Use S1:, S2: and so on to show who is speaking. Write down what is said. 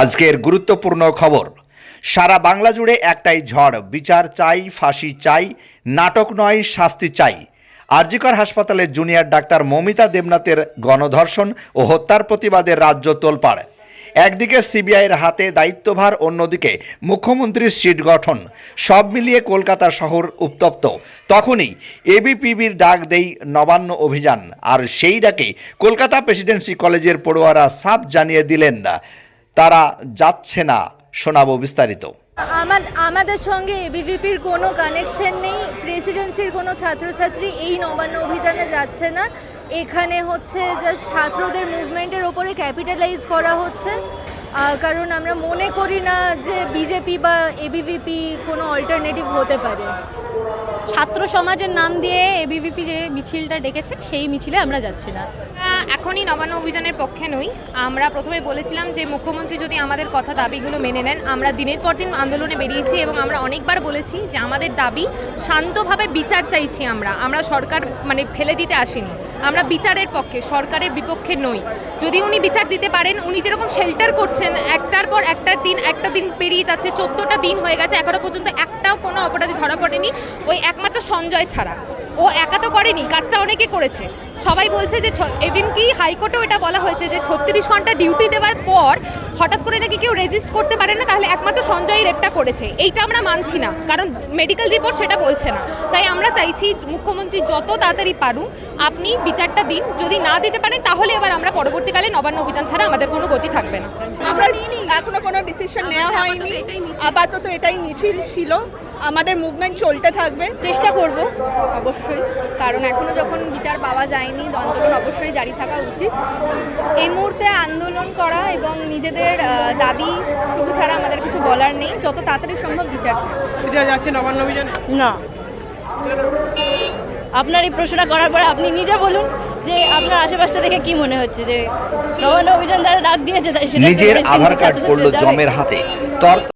S1: আজকের গুরুত্বপূর্ণ খবর। সারা বাংলা জুড়ে একটাই ঝড়, বিচার চাই, ফাঁসি চাই, নাটক নয়, শাস্তি চাই। আরজিকর হাসপাতালের জুনিয়র ডাক্তার মমিতা দেবনাথের গণধর্ষণ ও হত্যার প্রতিবাদে রাজ্য তোলপাড়। একদিকে সিবিআইয়ের হাতে দায়িত্বভার, অন্যদিকে মুখ্যমন্ত্রীর সিট গঠন। সব মিলিয়ে কলকাতা শহর উত্তপ্ত। তখনই এবিপিবির ডাক দেই নবান্ন অভিযান। আর সেই ডাকে কলকাতা প্রেসিডেন্সি কলেজের পড়ুয়ারা সাপ জানিয়ে দিলেন না। তারা যাচ্ছে না, শোনাবো বিস্তারিত।
S2: আমাদ- আমাদের সঙ্গে এবিভিপির কোনো কানেকশন নেই প্রেসিডেন্সির কোনো ছাত্রছাত্রী এই নবান্ন অভিযানে যাচ্ছে না। এখানে হচ্ছে জাস্ট ছাত্রদের মুভমেন্টের ওপরে ক্যাপিটালাইজ করা হচ্ছে। কারণ আমরা মনে করি না যে বিজেপি বা এবিভিপি কোনো অল্টারনেটিভ হতে পারে।
S3: ছাত্র সমাজের নাম দিয়ে এবিভিপি যে মিছিলটা ডেকেছে সেই মিছিলে আমরা যাচ্ছি না।
S4: এখনই নবান্ন অভিযানের পক্ষে নই। আমরা প্রথমে বলেছিলাম যে, মুখ্যমন্ত্রী যদি আমাদের কথা, দাবিগুলো মেনে নেন, আমরা দিনের পর দিন আন্দোলনে বেরিয়েছি এবং আমরা অনেকবার বলেছি যে, আমাদের দাবি শান্তভাবে বিচার চাইছি আমরা। আমরা সরকার মানে ফেলে দিতে আসিনি। আমরা বিচারের পক্ষে, সরকারের বিপক্ষে নই। যদি উনি বিচার দিতে পারেন, উনি যেরকম শেল্টার করছেন, একটার পর একটা দিন একটা দিন পেরিয়ে যাচ্ছে, চোদ্দোটা দিন হয়ে গেছে, এখনও পর্যন্ত একটাও কোনো অপরাধী ধরা পড়েনি। ওই একমাত্র সঞ্জয় ছাড়া। ও একা তো করেনি কাজটা অনেকে করেছে। সবাই বলছে যে এদিন কি হাইকোর্টেও এটা বলা হয়েছে যে ছত্রিশ ঘণ্টা ডিউটি দেওয়ার পর হঠাৎ করে নাকি কেউ রেজিস্ট করতে পারে না তাহলে একমাত্র সঞ্জয় রেপটা করেছে। এইটা আমরা মানছি না কারণ মেডিকেল রিপোর্ট সেটা বলছে না। তাই আমরা চাইছি মুখ্যমন্ত্রী যত তাড়াতাড়ি পারুন আপনি বিচারটা দিন যদি না দিতে পারেন তাহলে এবার আমরা পরবর্তীকালে নবান্ন অভিযান ছাড়া আমাদের কোনো গতি থাকবে না।
S5: আমরা এখনও কোনো ডিসিশন নেওয়া হয়নি আপাতত এটাই মিছিল ছিল। আমাদের মুভমেন্ট চলতে থাকবে।
S6: চেষ্টা করব। অবশ্যই। কারণ এখনও যখন বিচার পাওয়া যায়নি আন্দোলন অবশ্যই জারি থাকা উচিত। এই মুহূর্তে আন্দোলন করা এবং নিজেদের দাবি দাবিটুকু ছাড়া আমাদের কিছু বলার নেই। যত তাড়াতাড়ি সম্ভব বিচার চাই।
S7: যাচ্ছে নবান্ন অভিযানে?
S3: না। আপনার এই প্রশ্নটা করার পরে আপনি নিজে বলুন যে আপনার আশেপাশটা দেখে কি মনে হচ্ছে যে নবান্ন অভিযান দ্বারা ডাক দিয়েছে তাই সেটা
S1: নিজের আধার কার্ড পড়ল? জমের হাতে। তর